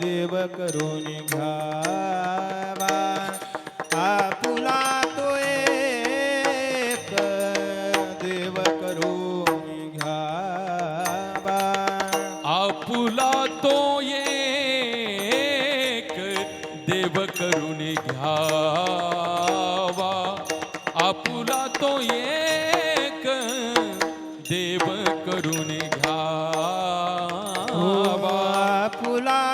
देव करून घ्या. तुझा तो एक. देव करून घ्या. फुला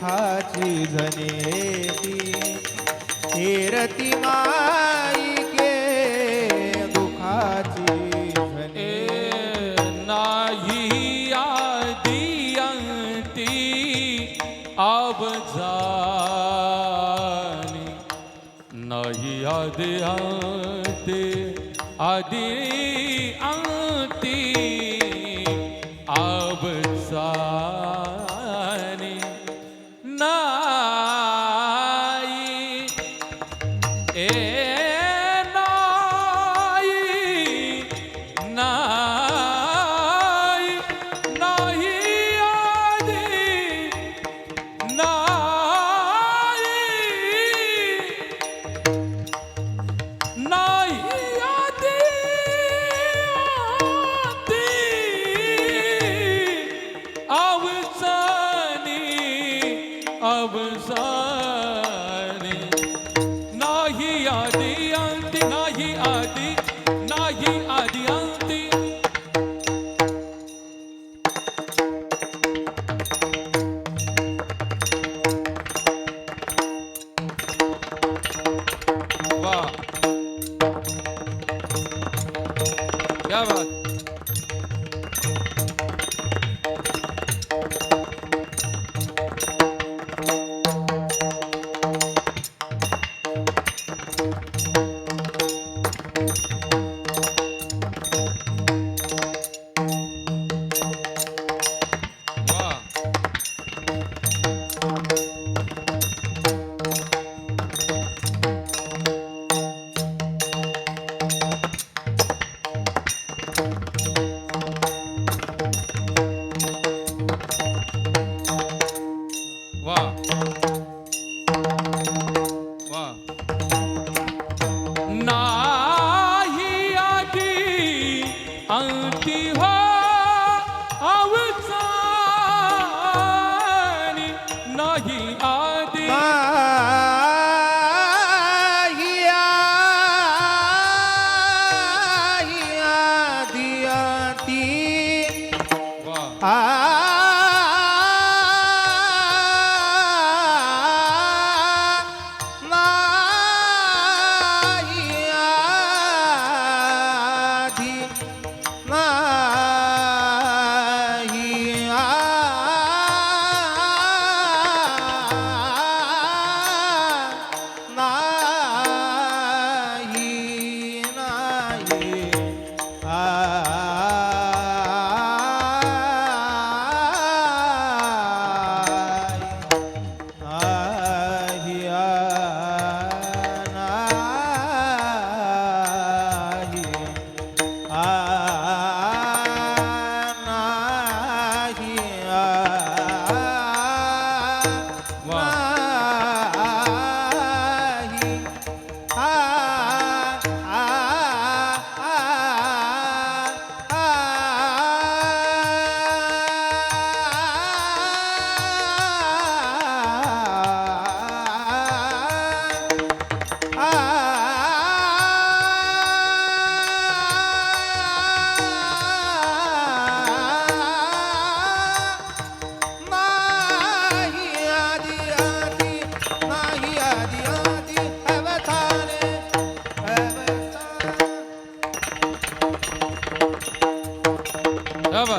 दुःखाची झनेती हेरती माई के दुःखाची झने. नाही आधी अंती अब जानी. नाही आधी अंती आधी अंती. अब सा Ah! বাবা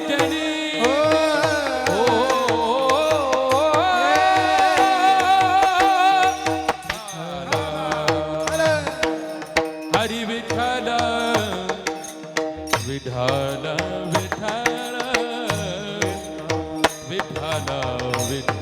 विठल विठल विठल विठल